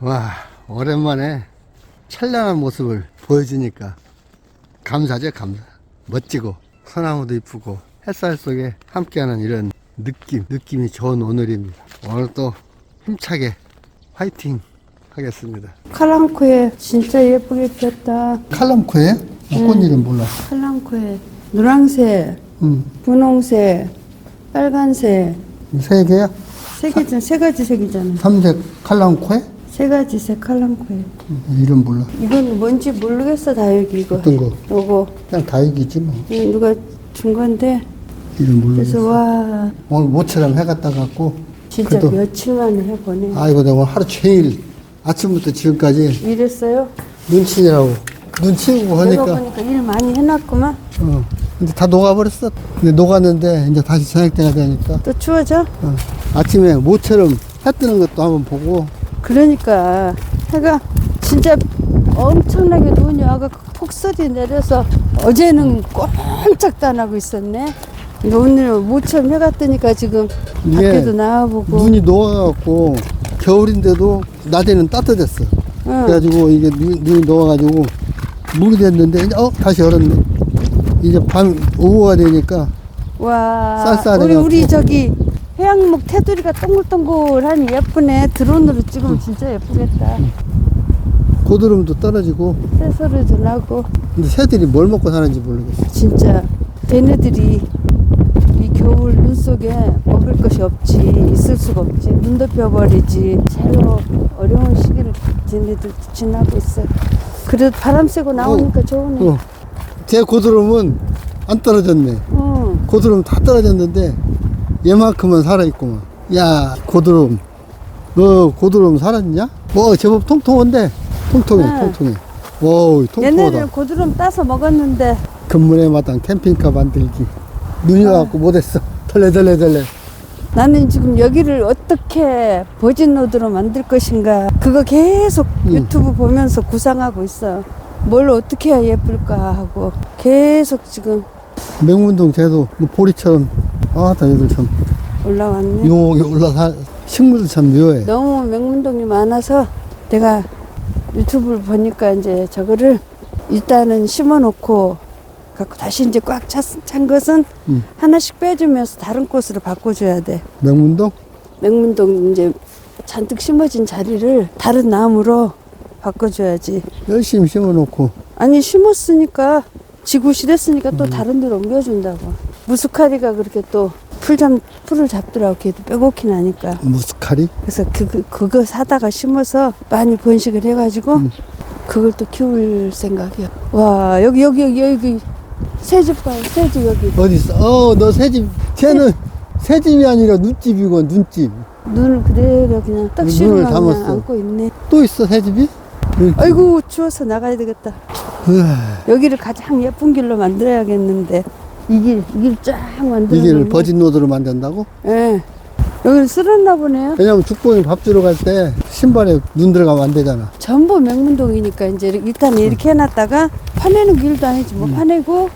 와, 오랜만에 찬란한 모습을 보여주니까 감사죠, 감사. 멋지고, 소나무도 이쁘고, 햇살 속에 함께하는 이런 느낌, 느낌이 좋은 오늘입니다. 오늘 또 힘차게 화이팅 하겠습니다. 칼랑코에 진짜 예쁘게 피었다. 칼럼코에? 꽃 이름 몰라. 칼랑코에 노랑색, 음, 분홍색, 빨간색 세 개야? 세 개잖아. 세 가지 색이잖아. 삼색 칼럼코에? 세 가지 색 칼랑코에. 음, 이름 몰라. 이건 뭔지 모르겠어 다 여기 이거. 어떤 거? 요거 그냥 다육이지 뭐. 이거 누가 준 건데 이름. 그래서 와 오늘 모처럼 해갔다 갖고. 진짜 그래도- 며칠 만에 해보네. 아이고 내가 오늘 하루 종일 아침부터 지금까지 이랬어요? 눈치라고 눈 치우고 내가 하니까 보니까 일 많이 해놨구만. 어 근데 다 녹아버렸어 근데 녹았는데 이제 다시 저녁 때가 되니까 또 추워져? 어, 아침에 모처럼 해 뜨는 것도 한번 보고 그러니까 해가 진짜 엄청나게 눈이 와가 폭설이 내려서 어제는 꼼짝도 안 하고 있었네. 근데 오늘 모처럼 해가 뜨니까 지금 밖에도 나와보고. 눈이 녹아갖고 겨울인데도 낮에는 따뜻했어 응. 그래가지고 이게 눈, 눈이 녹아가지고 물이 됐는데 이제 어 다시 얼었네 이제 밤 오후가 되니까 와, 쌀쌀해갖고. 우리 우리 저기 해양목 테두리가 동글동글하니 예쁘네. 드론으로 찍으면 진짜 예쁘겠다. 고드름도 떨어지고 새소리 도 나고 근데 새들이 뭘 먹고 사는지 모르겠어 진짜 걔네들이 이 겨울 눈 속에 먹을 것이 없지 있을 수가 없지 눈 덮여버리지 제로 어려운 시기를 쟤네들 지나고 있어. 그래도 바람 쐬고 나오니까 좋으네. 어. 제 고드름은 안 떨어졌네. 응. 고드름 다 떨어졌는데 얘만큼은 살아있구만. 야 고드름 너 고드름 살았냐? 뭐 제법 통통한데 통통해 네. 통통해. 와우 통통하다. 고드름 따서 먹었는데 근문의 마당 캠핑카 만들기. 눈이 아. 와갖고 못했어. 덜레덜레덜레. 나는 지금 여기를 어떻게 버진로드로 만들 것인가 그거 계속 응. 유튜브 보면서 구상하고 있어. 뭘 어떻게 해야 예쁠까 하고 계속 지금 맹문동 제도 뭐 보리처럼 아다 여기 참 올라왔네. 용옥에 올라사 식물도 참 묘해. 너무 맹문동이 많아서 내가 유튜브를 보니까 이제 저거를 일단은 심어놓고 갖고 다시 이제 꽉 찬 것은 음. 하나씩 빼주면서 다른 꽃으로 바꿔줘야 돼. 맹문동? 맹문동 이제 잔뜩 심어진 자리를 다른 나무로 바꿔줘야지. 열심히 심어놓고 아니 심었으니까 지구 실했으니까 음. 또 다른 데로 옮겨준다고. 무스카리가 그렇게 또풀 잡, 풀을 잡더라고. 걔도 빼곡히 나니까. 무스카리? 그래서 그, 그, 그거 사다가 심어서 많이 번식을 해가지고 음. 그걸 또 키울 생각이야. 와, 여기, 여기, 여기, 여기. 새집 봐, 새집 여기. 어디 있어? 어, 너 새집. 쟤는 새집이 아니라 눈집이고 눈집. 눈을 그대로 그냥 딱 눈을. 그냥 안고 있네. 또 있어 새집이? 아이고, 추워서 나가야 되겠다. 으아, 여기를 가장 예쁜 길로 만들어야겠는데. 이 길, 이길 쫙 만들어. 이게 버진 노드로 만든다고? 예. 여기를 쓸었나 보네요. 왜냐면 죽봉이 밥 주러 갈 때 신발에 눈 들어가면 안 되잖아. 전부 맹문동이니까 이제 일단 이렇게 해놨다가 파내는 길도 아니지 뭐 파내고